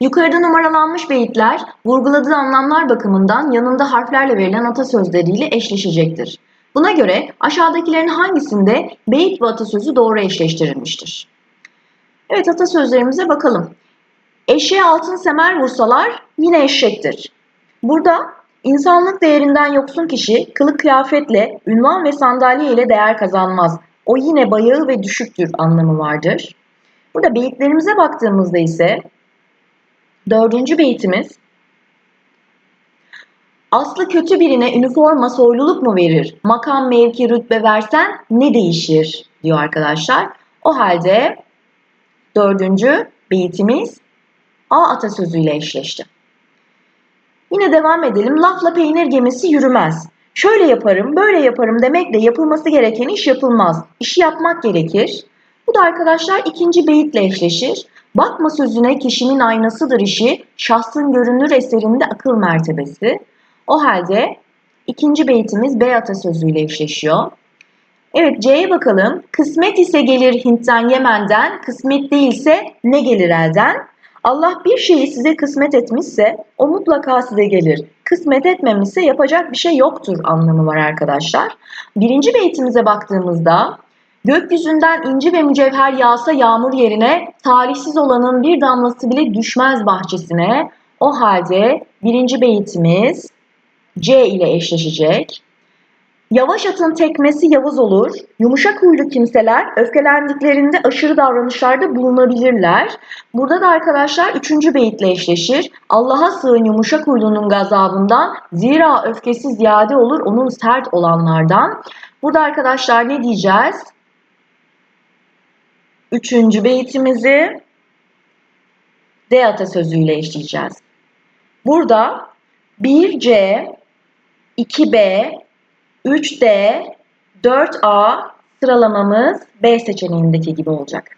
Yukarıda numaralanmış beyitler vurguladığı anlamlar bakımından yanında harflerle verilen atasözleriyle eşleşecektir. Buna göre aşağıdakilerin hangisinde beyit ve atasözü doğru eşleştirilmiştir? Evet atasözlerimize bakalım. Eşeğe altın semer vursalar yine eşektir. Burada insanlık değerinden yoksun kişi kılık kıyafetle, ünvan ve sandalye ile değer kazanmaz. O yine bayağı ve düşüktür anlamı vardır. Burada beyitlerimize baktığımızda ise dördüncü beytimiz Aslı kötü birine üniforma soyluluk mu verir? Makam, mevki, rütbe versen ne değişir? diyor arkadaşlar. O halde dördüncü beytimiz A atasözüyle eşleşti. Yine devam edelim. Lafla peynir gemisi yürümez. Şöyle yaparım, böyle yaparım demekle yapılması gereken iş yapılmaz. İşi yapmak gerekir. Bu da arkadaşlar ikinci beyitle eşleşir. Bakma sözüne kişinin aynasıdır işi, şahsın görünür eserinde akıl mertebesi. O halde ikinci beytimiz B atasözüyle eşleşiyor. Evet C'ye bakalım. Kısmet ise gelir Hint'ten Yemen'den, kısmet değilse ne gelir elden? Allah bir şeyi size kısmet etmişse o mutlaka size gelir. Kısmet etmemişse yapacak bir şey yoktur anlamı var arkadaşlar. Birinci beytimize baktığımızda gökyüzünden inci ve mücevher yağsa yağmur yerine talihsiz olanın bir damlası bile düşmez bahçesine. O halde birinci beytimiz C ile eşleşecek. Yavaş atın tekmesi yavuz olur. Yumuşak huylu kimseler öfkelendiklerinde aşırı davranışlarda bulunabilirler. Burada da arkadaşlar üçüncü beyitle eşleşir. Allah'a sığın yumuşak huylunun gazabından zira öfkesi ziyade olur onun sert olanlardan. Burada arkadaşlar ne diyeceğiz? Üçüncü beytimizi D atasözüyle eşleyeceğiz. Burada 1C, 2B, 3D, 4A sıralamamız B seçeneğindeki gibi olacak.